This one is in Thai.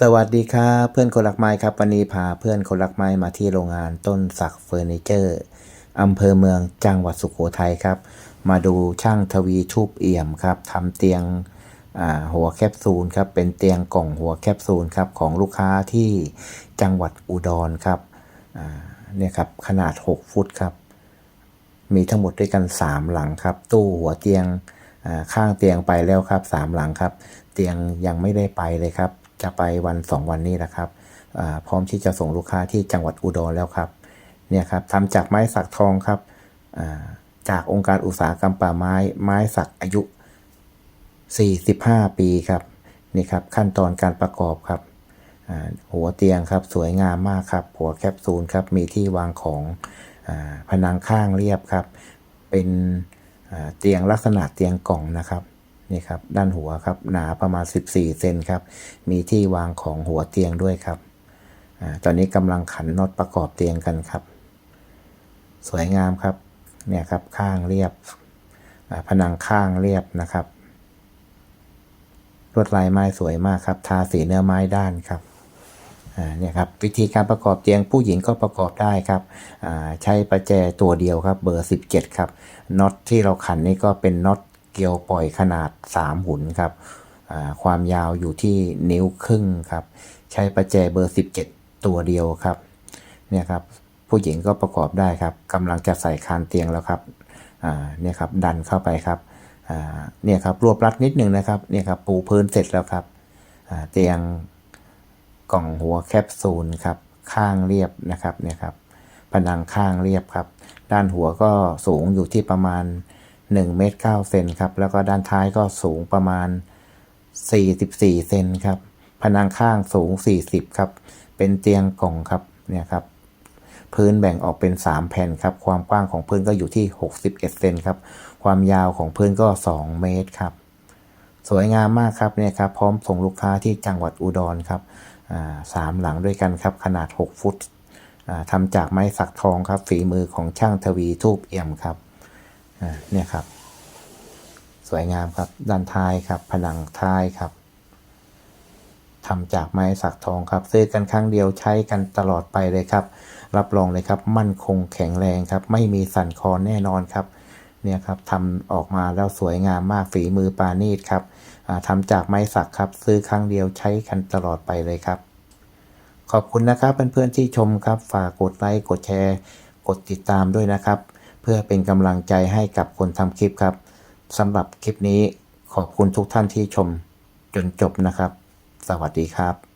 สวัสดีครับเพื่อนคนรักไม้ครับวันนี้พาเพื่อนคนรักไม้มาที่โรงงานต้นศักเฟอร์นิเจอร์อำเภอเมืองจังหวัดสุโขทัยครับ มาดูช่างทวีชุบเอี่ยมครับทำเตียงหัวแคปซูลครับเป็นเตียงกล่องหัวแคปซูลครับของลูกค้าที่จังหวัดอุดรครับเนี่ยครับขนาด 6 ฟุตครับ มีทั้งหมดด้วยกัน 3 หลังครับ ตู้หัวเตียงข้างเตียงไปแล้วครับ 3 หลังครับ เตียงยังไม่ได้ไปเลยครับ จะไปวัน 2 วันนี้แหละครับพร้อมที่จะส่งลูกค้าที่จังหวัดอุดรแล้วครับเนี่ยครับทำจากไม้สักทองครับจากองค์การอุตสาหกรรมป่าไม้ไม้สักอายุ 45 ปีครับนี่ครับขั้นตอนการประกอบครับหัวเตียงครับสวยงามมากครับ หัวแคปซูลครับมีที่วางของอผนังข้างเรียบครับ เป็นเตียงลักษณะเตียงกล่องนะครับ นี่ครับด้านหัวครับหนาประมาณ 14 เซนครับ มีที่วางของหัวเตียงด้วยครับอตอนนี้กำลังขันน็อตประกอบเตียงกันครับ สวยงามครับเนี่ยครับข้างเรียบผนังข้างเรียบนะครับลวดลายไม้สวยมากครับ ทาสีเนื้อไม้ด้านครับเนี่ยครับวิธีการประกอบเตียงผู้หญิงก็ประกอบได้ครับใช้ประแจตัวเดียวครับเบอร์ 17 ครับน็อตที่เราขันนี่ก็เป็นน็อต เกลียวปล่อยขนาด 3 หุ่นครับความยาวอยู่ที่นิ้วครึ่งครับ ใช้ประแจเบอร์ 17 ตัวเดียวครับเนี่ยครับผู้หญิงก็ประกอบได้ครับกำลังจะใส่คานเตียงแล้วครับเนี่ยครับดันเข้าไปครับเนี่ยครับรวบรัดนิดนึงนะครับเนี่ยครับปูพื้นเสร็จแล้วครับเตียงกล่องหัวแคปซูลครับข้างเรียบนะครับเนี่ยครับผนังข้างเรียบครับ ด้านหัวก็สูงอยู่ที่ประมาณ 1เมตร9เซนครับ แล้วก็ด้านท้ายก็สูงประมาณ 44 เซนครับ ผนังข้างสูง 40 ครับ เป็นเตียงกล่องครับ เนี่ยครับ พื้นแบ่งออกเป็น 3 แผ่นครับ ความกว้างของพื้นก็อยู่ที่ 61 เซนครับ ความยาวของพื้นก็ 2 เมตรครับ สวยงามมากครับเนี่ยครับ พร้อมส่งลูกค้าที่จังหวัดอุดรครับสามหลังด้วยกันครับ ขนาด 6 ฟุตทำจากไม้สักทองครับ ฝีมือของช่างทวีทูบเอี่ยมครับ เนี่ยครับ สวยงามครับด้านท้ายครับ ผนังท้ายครับทำจากไม้สักทองครับซื้อกันครั้งเดียวใช้กันตลอดไปเลยครับ รับรองเลยครับ มั่นคงแข็งแรงครับ ไม่มีสั่นคลอนแน่นอนครับเนี่ยครับทำออกมาแล้วสวยงามมากฝีมือปานีตครับอ่าทำจากไม้สักครับ ซื้อครั้งเดียวใช้กันตลอดไปเลยครับ ขอบคุณนะครับเพื่อนๆที่ชมครับ ฝากกดไลค์กดแชร์ กดติดตามด้วยนะครับ เพื่อเป็นกำลังใจให้กับคนทำคลิปครับสำหรับคลิปนี้ขอบคุณทุกท่านที่ชมจนจบนะครับ สวัสดีครับ